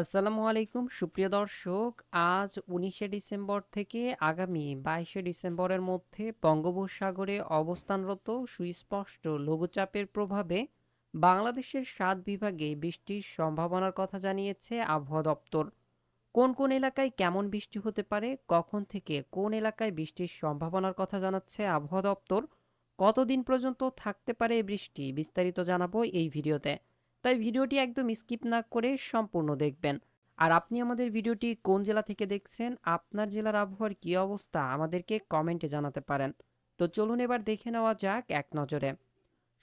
আসসালামু আলাইকুম। সুপ্রিয় দর্শক, আজ উনিশে ডিসেম্বর থেকে আগামী বাইশে ডিসেম্বরের মধ্যে বঙ্গোপসাগরে অবস্থানরত সুস্পষ্ট লঘুচাপের প্রভাবে বাংলাদেশের সাত বিভাগে বৃষ্টির সম্ভাবনার কথা জানিয়েছে আবহাওয়া দপ্তর। কোন কোন এলাকায় কেমন বৃষ্টি হতে পারে, কখন থেকে কোন এলাকায় বৃষ্টির সম্ভাবনার কথা জানাচ্ছে আবহাওয়া দপ্তর, কতদিন পর্যন্ত থাকতে পারে বৃষ্টি বিস্তারিত জানাব এই ভিডিওতে। তাই ভিডিওটি একদম স্কিপ না করে সম্পূর্ণ দেখবেন। আর আপনি আমাদের ভিডিওটি কোন জেলা থেকে দেখছেন, আপনার জেলার আবহাওয়ার কী অবস্থা, আমাদেরকে কমেন্টে জানাতে পারেন। তো চলুন এবার দেখে নেওয়া যাক এক নজরে।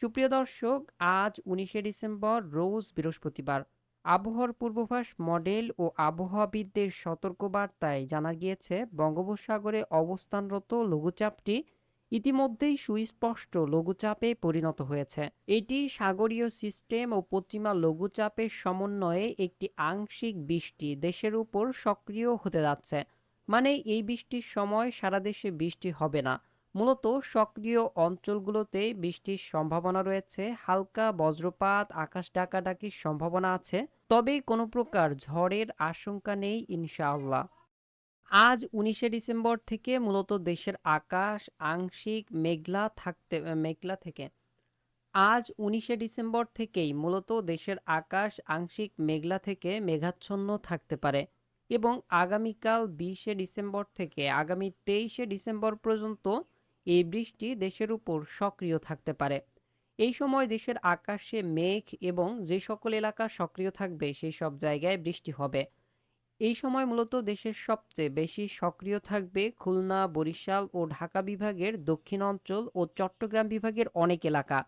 সুপ্রিয় দর্শক, আজ উনিশে ডিসেম্বর, রোজ বৃহস্পতিবার। আবহাওয়ার পূর্বাভাস মডেল ও আবহাওয়াবিদদের সতর্কবার্তায় জানা গিয়েছে, বঙ্গোপসাগরে অবস্থানরত লঘুচাপটি ইতিমধ্যেই সুস্পষ্ট লঘুচাপে পরিণত হয়েছে। এটি সাগরীয় সিস্টেম ও পশ্চিমা লঘুচাপের সমন্বয়ে একটি আংশিক বৃষ্টি দেশের উপর সক্রিয় হতে যাচ্ছে। মানে এই বৃষ্টির সময় সারা দেশে বৃষ্টি হবে না। মূলত সক্রিয় অঞ্চলগুলোতে বৃষ্টির সম্ভাবনা রয়েছে। হালকা বজ্রপাত, আকাশ ডাকাডাকির সম্ভাবনা আছে। তবে কোনো প্রকার ঝড়ের আশঙ্কা নেই, ইনশাআল্লাহ। আজ উনিশে ডিসেম্বর থেকে মূলত দেশের আকাশ, আংশিক মেঘলা থাকতে মেঘলা থেকে। আজ উনিশে ডিসেম্বর থেকেই মূলত দেশের আকাশ, আংশিক মেঘলা থেকে মেঘাচ্ছন্ন থাকতে পারে এবং আগামীকাল বিশে ডিসেম্বর থেকে আগামী তেইশে ডিসেম্বর পর্যন্ত এই বৃষ্টি দেশের উপর সক্রিয় থাকতে পারে। এই সময় দেশের আকাশে মেঘ এবং যে সকল এলাকা সক্রিয় থাকবে, সেই সব জায়গায় বৃষ্টি হবে। এই সময় মূলত দেশের সবচেয়ে বেশি সক্রিয় থাকবে খুলনা, বরিশাল ও ঢাকা বিভাগের দক্ষিণ অঞ্চল ও চট্টগ্রাম বিভাগের অনেক এলাকা।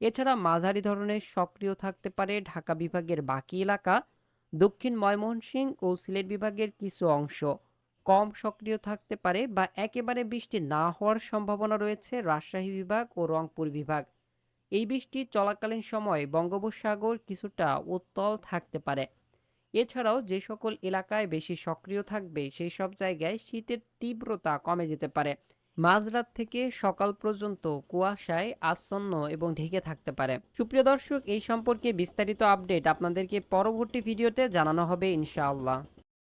এছাড়া মাঝারি ধরনের সক্রিয় থাকতে পারে ঢাকা বিভাগের বাকি এলাকা, দক্ষিণ ময়মনসিংহ ও সিলেট বিভাগের কিছু অংশ। কম সক্রিয় থাকতে পারে বা একেবারে বৃষ্টি না হওয়ার সম্ভাবনা রয়েছে রাজশাহী বিভাগ ও রংপুর বিভাগ। এই বৃষ্টি চলাকালীন সময় বঙ্গোপসাগর কিছুটা উত্তল থাকতে পারে। এছাড়াও যে সকল এলাকায় বেশি সক্রিয় থাকবে, সেই সব জায়গায় শীতের তীব্রতা কমে যেতে পারে। মাঝরাত থেকে সকাল পর্যন্ত কুয়াশায় আচ্ছন্ন এবং ঢেকে থাকতে পারে। সুপ্রিয় দর্শক, এই সম্পর্কে বিস্তারিত আপডেট আপনাদেরকে পরবর্তী ভিডিওতে জানানো হবে ইনশাআল্লাহ।